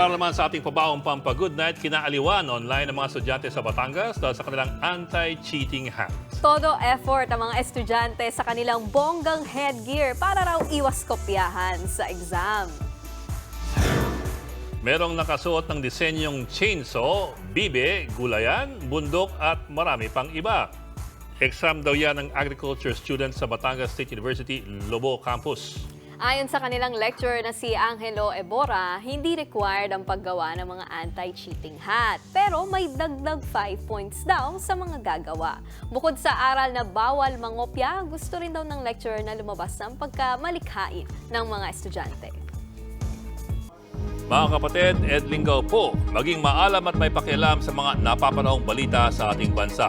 para naman sa ating pabaong pampa good night, kinaaliwan online ng mga estudyante sa Batangas dahil sa kanilang anti-cheating hats. Todo effort ang mga estudyante sa kanilang bonggang headgear para raw iwas kopyahan sa exam. Merong nakasuot ng disenyong chainsaw, bibe, gulayan, bundok at marami pang iba. Exam daw yan ng agriculture students sa Batangas State University Lobo Campus. Ayon sa kanilang lecturer na si Angelo Ebora, hindi required ang paggawa ng mga anti-cheating hat. Pero may dagdag 5 points daw sa mga gagawa. Bukod sa aral na bawal mangopya, gusto rin daw ng lecturer na lumabas ng pagkamalikhain ng mga estudyante. Mga kapatid, Ed Lingaw po, maging maalam at may pakialam sa mga napapanahong balita sa ating bansa.